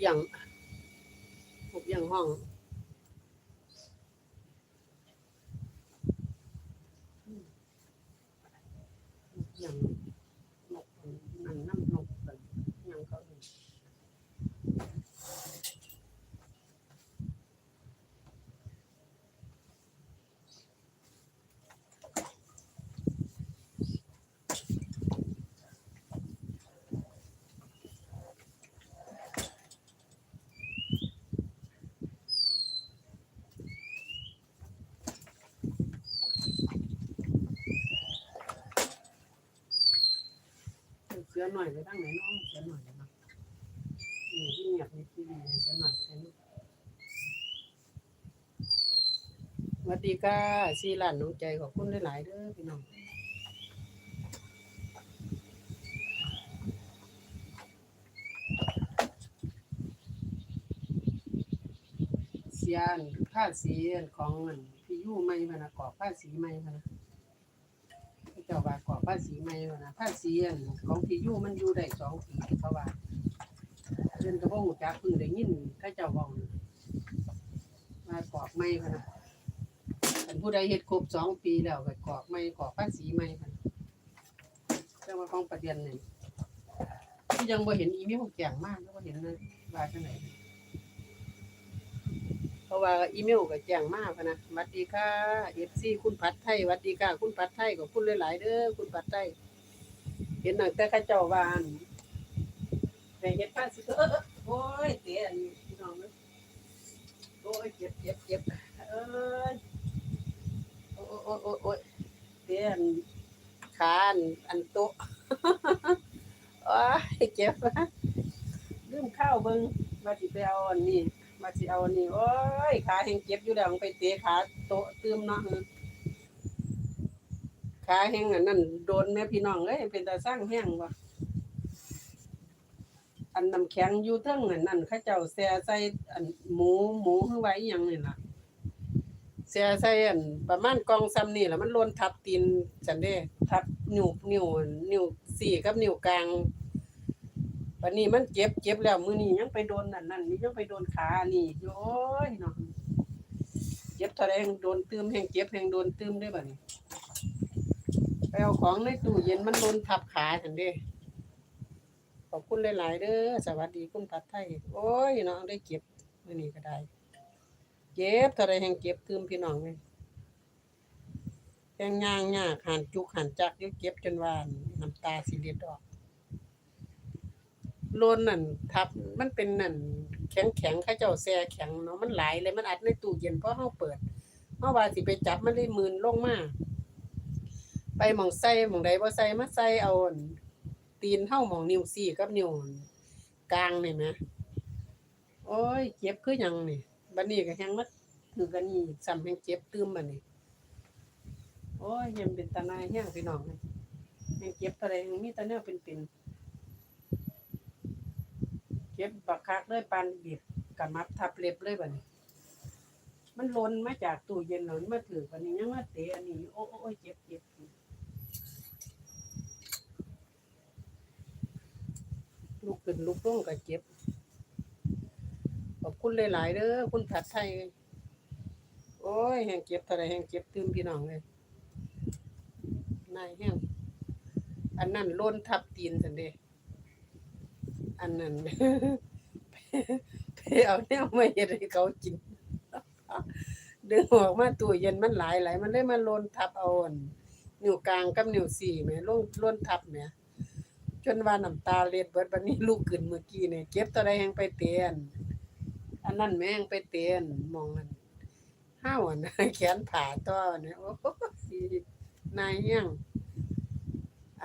อย่างหกอย่างห้องอย่างนกนั่นน้ำนกกันยังเขาเอิ้น เสื อหน่อยไปทางไหนน้องเสือหน่อยนะนี่ที่เงียบนี่ที่ดีเสือหน่อยแค่นี้สวัสดีค่ะซีหลานน้องใจขอบคุณหลายๆเด้อพี่น้องเสียนผ้าสีของมันพี่ยู่ไม่พะนะกอบผ้าสีไม่พะนะ เจ้าว่ากรอบภาษีใหม่ว่านะภาษีอันของที่อยู่มันอยู่ได้สองปีเพราะว่าเพิ่นก็บ่ฮู้จักเพิ่งได้ยินเขาเจ้าเว้านะว่ากรอบใหม่พะนะอันผู้ใดเฮ็ดครบสองปีแล้วก็กรอบใหม่กรอบภาษีใหม่พะนะแต่ว่าของประเด็นนี่ที่ยังบ่เห็นอีเมลแจ้งมาแล้วบ่เห็นนะว่าจังไดเพ ราะว่าอีเมลก็แจ้งมาพะนะสวัสดีค่ะ FC คุณพัดไทยสวัสดีค่ะ คุณพัดไทยก็คุณหลายๆเด้อคุณพัดไทยเห็นหนังแต่ข้าเจ้าวานแต่เฮ็ดภาษีเออเอโอ้ยเตี้ยนี่พี่น้องเอ้ยโอ้ยเจ็บเจ็บเจ็บเออโอ้ยโอ้ยโอ้ยเตี้ยนขานอันโตโอ้ยเจ็บลืมข้าวเบิ่งว่าสิไปเอาอันนี้ ว่าสิเอาอันนี้โอ้ยขาแห้งเจ็บอยู่แล้วไปเตะขาโตตืมเนาะขาแห้งอันนั้นโดนแม่พี่น้องเอ้ยเป็นตาสร้างแห้งว่ะอันน้ำแข็งอยู่เทิงอันนั้นเขาเจ้าแซ่ใส่อันหมูหมูคือไว้อหยังนี่ล่ะแซ่ใส่อันประมาณกองซ้ำนี่แหละมันหล่นทับตีนจันเด้ทับนิ้วนิ้วนิ้วสี่กับนิ้วกลาง วันนี้มันเจ็บเจ็บแล้วมือนี้ยังไปโดนนั่นนั่นนี่ยังไปโดนขานี่โอ้ยเนาะเจ็บท่าใดแห่งโดนตืมแห่งเจ็บแห่งโดนตืมได้บัดนี้ไปเอาของในตู้เย็นมันโดนทับขาฉันเด้ขอบคุณหลาย ๆเด้อสวัสดีคุณผัดไทยโอ้ยน้องได้เก็บมือนี้ก็ได้เก็บท่าไรแห่งเก็บตืมพี่น้องเลยแห่งย่างยากหันจุกหันจักยู่เก็บจนว่าน้ำตาสิเลียดออก โลนนั่นทับมันเป็นนั่นแข็งแข็งข้าเจ้าแซ่แข็งเนาะมันไหลายเลยมันอัดในตู้เย็นเพราะเฮาเปิดเฮาว่าสิไปจับมันเลยมืนลงมาไปหมองใส่หมองใดบ่ใส่มาใส่เอาอั่นตีนเฮาหมองนิ้วสี่กับนิ้วกลางนี่แหมโอ้ยเจ็บคือหยังนี่บัดนี้ก็แฮงมาถือกันนี่ซ้ำแฮงเจ็บตื้มบัดนี้โอ้ยยังเป็นตาหนายแฮงพี่น้องแฮงเจ็บเท่าใดแฮงมีต่แนวเป็นๆ เจ็บบักคักเลยปานบีบกะมัดทับเล็บเลยบัดนี้ มันล่นมาจากตู้เย็นแล้วมันมาถือบัดนี้ยังมาเตะอันนี้โอ้โอ้โอ้ยเจ็บเจ็บลูกขึ้นลูกลงก็เจ็บขอบคุณหลาย ๆเด้อคุณผัดไทย โอ้ยแห้งเจ็บเท่าไรแห้งเจ็บตื่มพี่น้องเลยนายแห้งอันนั้นล้นทับตีนสันเด อันนั้นไปเอาแนวมาเฮ็ดให้เขากินดึงออกมาตู้เย็นมันหลายหลายมันเลยมาลนทับเอาอันนิ้วกลางกับนิ้วสี่แหม่ลงโลนทับแหม่จนว่าน้ำตาเล็ดเบิดบัดนี้ลูกขึ้นเมื่อกี้เนี่ยเก็บตัวใดแฮงไปเตียนอันนั้นแม่งไปเตียนมองนั่นห้าวอันแขนผ่าต่อเนี่ยโอ้โหนายยัง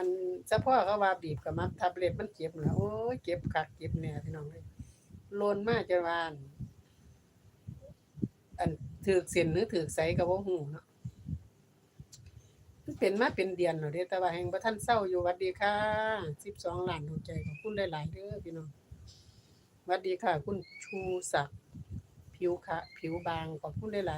อันเฉพาะเขาว่าบีบกับมักทับเล็บมันเจ็บนะโอ้ยเจ็บคักเจ็บแน่พี่น้องเลยโลนมากจะวาอันอันถือเส้นหรือถือใสก็บ่ฮู้เนาะมันเป็นมาเป็นเดือนแล้วเด้แต่ว่าแห่งบ่ทันเศร้าอยู่วัดดีค่ะ12ล้านหัวใจขอบคุณหลายๆเด้อพี่น้องวัดดีค่ะ คุณชูศักดิ์ผิวขะผิวบางขอบคุณหลายๆ